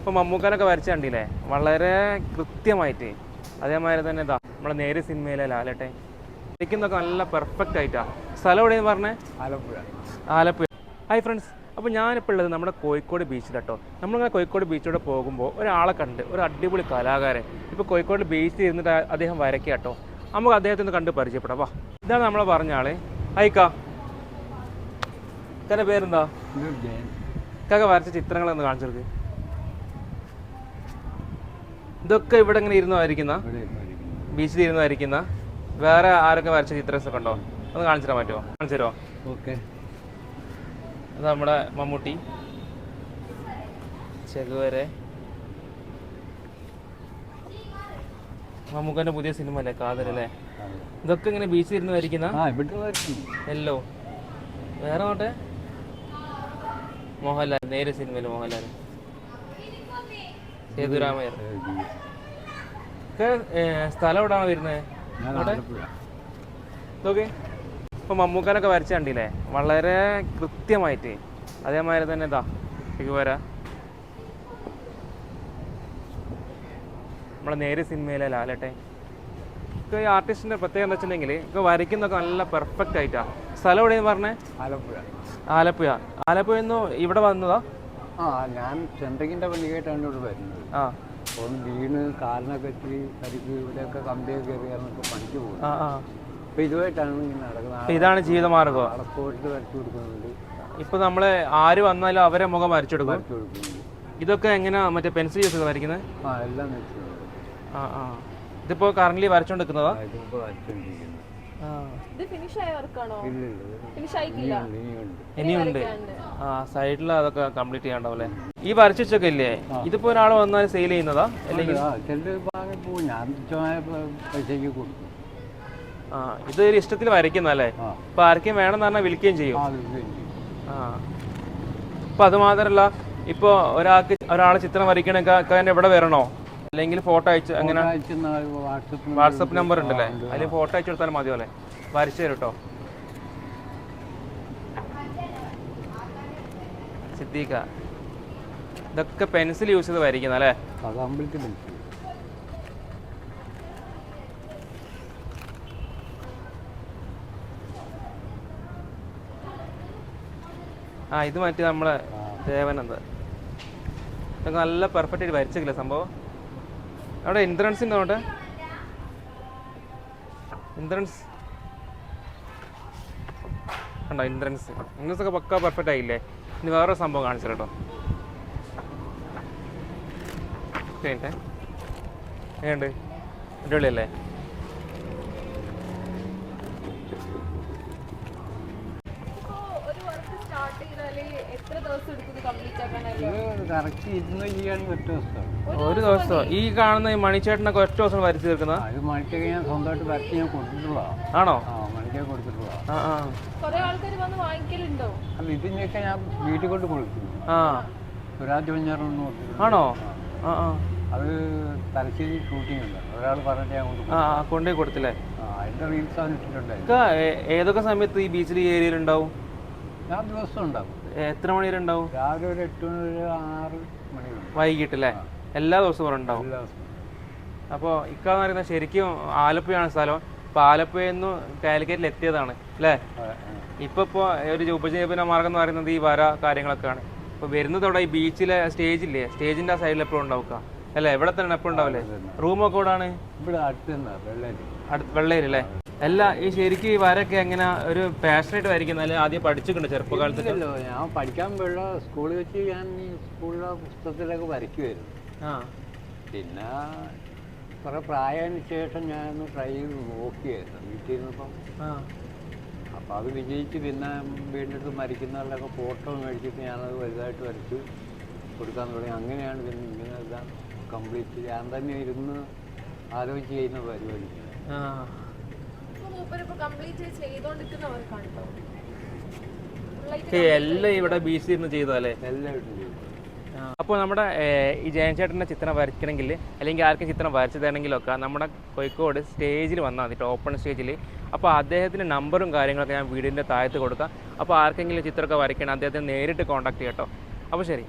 ഇപ്പോൾ മമ്മൂക്കാനൊക്കെ വരച്ച കണ്ടില്ലേ? വളരെ കൃത്യമായിട്ട്. അതേമാതിരി തന്നെ ഇതാ നമ്മുടെ നേര് സിനിമയിലെ ലാലട്ടെ. ഇരിക്കുന്നതൊക്കെ നല്ല പെർഫെക്റ്റ് ആയിട്ടാണ് സ്ഥലം എവിടെയെന്ന് പറഞ്ഞേ? ആലപ്പുഴ. ആലപ്പുഴ. ഹായ് ഫ്രണ്ട്സ് അപ്പോൾ ഞാനിപ്പോൾ ഉള്ളത് നമ്മുടെ കോഴിക്കോട് ബീച്ചിലാട്ടോ നമ്മളിങ്ങനെ കോഴിക്കോട് ബീച്ചിലൂടെ പോകുമ്പോൾ ഒരാളെ കണ്ട് ഒരു അടിപൊളി കലാകാരൻ ഇപ്പോൾ കോഴിക്കോട് ബീച്ചിൽ ഇരുന്നിട്ട് അദ്ദേഹം വരയ്ക്കുക കേട്ടോ നമുക്ക് അദ്ദേഹത്തെ ഒന്ന് കണ്ട് പരിചയപ്പെടാം. വാ. ഇതാണ് നമ്മളെ പറഞ്ഞ ആൾ. ഹൈക്കാ ഇക്കാന്റെ പേരെന്താ? ഇക്കൊക്കെ വരച്ച ചിത്രങ്ങളൊന്ന് കാണിച്ചെടുക്കുക ഇതൊക്കെ ഇവിടെ ഇങ്ങനെ ഇരുന്ന് വരയ്ക്കുന്ന ബീച്ചിൽ ഇരുന്ന് വരയ്ക്കുന്ന വേറെ ആരൊക്കെ വരച്ച ചിത്രസ് ഒക്കെ ഉണ്ടോ? ഒന്ന് കാണിച്ചു തരാൻ പറ്റുമോ? കാണിച്ചു തരുമോ ഓക്കെ. അത് നമ്മുടെ മമ്മൂട്ടി. ചെകുവരെ മമ്മൂക്കന്റെ പുതിയ സിനിമ അല്ലേ കാതരല്ലേ ഇതൊക്കെ ഇങ്ങനെ ബീച്ചിൽ ഇരുന്ന് വരയ്ക്കുന്നു എല്ലോ വേറെ നോട്ടെ മോഹൻലാൽ. നേരെ സിനിമയിൽ മോഹൻലാൽ? സേതുരാമയ്യർ സ്ഥലം എവിടെയാണ് വരുന്നത്? നോക്കി ഇപ്പൊ മമ്മൂക്കാനൊക്കെ വരച്ച കണ്ടില്ലേ? വളരെ കൃത്യമായിട്ട്. അതേമാതിരി തന്നെ ഇതാ വരാ. നമ്മളെ നേരെ സിനിമയിലെ ലാലട്ടെ ഈ ആർട്ടിസ്റ്റിന്റെ പ്രത്യേകത എന്താ വെച്ചിട്ടുണ്ടെങ്കിൽ ഇപ്പൊ വരയ്ക്കുന്നൊക്കെ നല്ല പെർഫെക്റ്റ് ആയിട്ടാ. സ്ഥലം എവിടെയെന്ന് പറഞ്ഞേ? ആലപ്പുഴ. ആലപ്പുഴ. ആലപ്പുഴ ഇവിടെ വന്നതാ? ആ ഞാൻ ചെന്തകിന്റെ പള്ളിയായിട്ടാണ് ഇവിടെ വരുന്നത്. ആ. അപ്പം വീണ് കാലിനൊക്കെ ഇത്തിരി പരിക്ക് ഇവിടെയൊക്കെ കമ്പിയൊക്കെ കയറിയാന്നൊക്കെ പണിക്ക് പോകും ആ ആ. അപ്പം ഇതുമായിട്ടാണ് ഇങ്ങനെ നടക്കുന്നത്. ഇതാണ് ജീവിതമാർഗം. സ്പോട്ടിൽ വരച്ചു കൊടുക്കുന്നുണ്ട്. ഇപ്പൊ നമ്മൾ ആര് വന്നാലും അവരെ മുഖം വരച്ചെടുക്കും വരച്ചു കൊടുക്കുന്നുണ്ട്. ഇതൊക്കെ എങ്ങനെയാ മറ്റേ പെൻസിൽ യൂസ് ചെയ്ത് വരയ്ക്കുന്നത്? ആ എല്ലാം വെച്ചു ആ ആ. ഇതിപ്പോ കറന്റ് വരച്ചോണ്ടിരിക്കുന്നതാ? ഇതിപ്പോൾ വരച്ചുകൊണ്ടിരിക്കുന്നത് ഇത് ഫിനിഷ് ആയ വർക്കാണോ ഇല്ല ഇല്ല ഫിനിഷ് ആയിട്ടില്ല. ഇനിയുണ്ട്. ഇനിയുണ്ട്. ഇനിയുണ്ട് ആ സൈഡിൽ അതൊക്കെ കംപ്ലീറ്റ് ചെയ്യാണ്ടാവും അല്ലേ? ഈ വരച്ചൊക്കെ ഇല്ലേ ഇതിപ്പോ ഒരാൾ വന്നാൽ സെയിൽ ചെയ്യുന്നതാ? അല്ലെങ്കിൽ ആ കൊടുക്കും. ഇത് ഒരു ഇഷ്ടത്തിൽ വരയ്ക്കുന്നല്ലേ അപ്പൊ ഇപ്പൊ ആർക്കും വേണമെന്ന് പറഞ്ഞാൽ വിൽക്കുകയും ചെയ്യും. ആ അപ്പൊ അത് മാത്രല്ല ഇപ്പൊ ഒരാൾക്ക് ഒരാളെ ചിത്രം വരയ്ക്കണൊക്കെ എവിടെ വരണോ? അല്ലെങ്കിൽ ഫോട്ടോ അയച്ച് അങ്ങനെ വാട്സപ്പ് നമ്പർ ഉണ്ടല്ലേ? അതിൽ ഫോട്ടോ അയച്ചു കൊടുത്താൽ മതി അല്ലേ വരച്ചു തരും കേട്ടോ സിദ്ദീഖ ഇതൊക്കെ പെൻസിൽ യൂസ് ചെയ്ത് വരയ്ക്കുന്ന അല്ലേ? ആ ഇത് മാറ്റി നമ്മളെ ദേവനന്ദ ഇതൊക്കെ നല്ല പെർഫെക്റ്റ് ആയിട്ട് വരച്ചില്ല സംഭവം? അവിടെ ഇൻഷുറൻസ് ഉണ്ടോ അവിടെ? ഇൻഷുറൻസ് ഉണ്ടോ ഇൻഷുറൻസ് ഇൻഷുറൻസ് ഒക്കെ പക്ക പെർഫെക്റ്റ് ആയില്ലേ? ഇനി വേറെ സംഭവം കാണിച്ചു കേട്ടോ. കഴിഞ്ഞേ എങ്ങനെയുണ്ട് അടിപൊളിയല്ലേ ഇപ്പോ ഒരു വർക്ക് സ്റ്റാർട്ട് ചെയ്താൽ എത്ര ദിവസം എടുക്കും ഇത് കംപ്ലീറ്റ് ആക്കാനല്ലോ ഇത് കറക്റ്റ് ഇരുന്ന് ചെയ്യുകയാണെങ്കിൽ ഒറ്റ ദിവസമാണ് ഒരു ദിവസം ഈ കാണുന്ന ഈ മണിച്ചേട്ടനൊക്കെ ഒറ്റ ദിവസം വരച്ചു തീർക്കുന്ന ഞാൻ സ്വന്തമായിട്ട് വരച്ച് ഞാൻ കൊടുത്തിട്ടുള്ളതാണ് ആണോ? കൊടുത്തിട്ടുള്ളതാണ് ഇതിനൊക്കെ ഞാൻ വീട്ടിൽ കൊണ്ട് ആ. ആണോ? ആ. ആ അത് തലശ്ശേരി ഷൂട്ടിംഗ് ഉണ്ട്. ഒരാൾ പറഞ്ഞിട്ട് ഞാൻ കൊണ്ട് ആ കൊണ്ടുപോയി കൊടുത്തില്ലേ? ആ അതിന്റെ റീൽസ് അവൻ ഇട്ടിട്ടുണ്ടായിരുന്നു. ഏതൊക്കെ സമയത്ത് ഈ ബീച്ചിൽ ഈ ഏരിയയിൽ ഉണ്ടാവും? ഞാൻ ദിവസം ഉണ്ടാവും എത്ര മണി വരെ ഉണ്ടാവും രാവിലെ ഒരു എട്ട് മണി ഒരു ആറ് മണി വരെ വൈകിട്ടല്ലേ എല്ലാ ദിവസവും ഇവിടെ ഉണ്ടാവും. എല്ലാ ദിവസവും അപ്പോൾ ഇക്കാന്ന് പറയുന്നത് ശരിക്കും ആലപ്പുഴയാണ് സ്ഥലം. ഇപ്പൊ ആലപ്പുഴയിൽ നിന്ന് കാലിക്കറ്റിൽ എത്തിയതാണ് അല്ലേ? ഇപ്പൊ ആ. ഇപ്പോൾ ഇപ്പോൾ ഒരു ഉപജീവന മാർഗം എന്ന് പറയുന്നത് ഈ വര കാര്യങ്ങളൊക്കെയാണ്. ഇപ്പൊ വരുന്നത് അവിടെ ഈ ബീച്ചിലെ സ്റ്റേജില്ലേ സ്റ്റേജിന്റെ ആ സൈഡിൽ എപ്പോഴും ഉണ്ടാവുക. അല്ലേ? ഇവിടെ തന്നെ എപ്പോ ഉണ്ടാവില്ലേ? റൂമൊക്കെ കൂടാണ് ഇവിടെ അടുത്ത് വെള്ളരി. വെള്ളയിലല്ലേ അല്ല? ഈ ശരിക്കും ഈ വരൊക്കെ എങ്ങനെ ഒരു പാഷനായിട്ട് വരയ്ക്കുന്ന ആദ്യം പഠിച്ചിട്ടുണ്ട് ചെറുപ്പകാലത്ത് ഞാൻ പഠിക്കാൻ പോയുള്ള സ്കൂളിൽ വെച്ച് ഞാൻ സ്കൂളിലെ പുസ്തകത്തിലൊക്കെ വരയ്ക്കുമായിരുന്നു ആ. പിന്നെ കുറെ പ്രായത്തിന് ശേഷം ഞാനൊന്ന് ട്രൈ ചെയ്ത് നോക്കിയായിരുന്നു വീട്ടിൽ നിന്നപ്പം ആ. അപ്പോൾ അത് വിജയിച്ച് പിന്നെ വീണ്ടെടുത്ത് മരിക്കുന്നവരുടെയൊക്കെ ഫോട്ടോ മേടിച്ചിട്ട് ഞാനത് വലുതായിട്ട് വരച്ചു കൊടുക്കാൻ തുടങ്ങി. അങ്ങനെയാണ് പിന്നെ ഇങ്ങനെ എല്ലാം കംപ്ലീറ്റ് ഞാൻ തന്നെ ഇരുന്ന് ആലോചിച്ച് ചെയ്യുന്ന പരിപാടി എല്ലാം ഇവിടെ ബീച്ചിൽ ഇരുന്ന് ചെയ്തതല്ലേ എല്ലാം അപ്പോൾ നമ്മുടെ ഈ ജയൻ ചേട്ടന്റെ ചിത്രം വരയ്ക്കണമെങ്കിൽ അല്ലെങ്കിൽ ആർക്കും ചിത്രം വരച്ചു തരണമെങ്കിലൊക്കെ നമ്മുടെ കോഴിക്കോട് സ്റ്റേജിൽ വന്നാൽ മതി ഓപ്പൺ സ്റ്റേജിൽ അപ്പോൾ അദ്ദേഹത്തിന്റെ നമ്പറും കാര്യങ്ങളൊക്കെ ഞാൻ വീടിന്റെ താഴത്ത് കൊടുക്കാം. അപ്പോൾ ആർക്കെങ്കിലും ചിത്രമൊക്കെ വരയ്ക്കണം അദ്ദേഹത്തെ നേരിട്ട് കോൺടാക്ട് ചെയ്യട്ടോ അപ്പോൾ ശരി.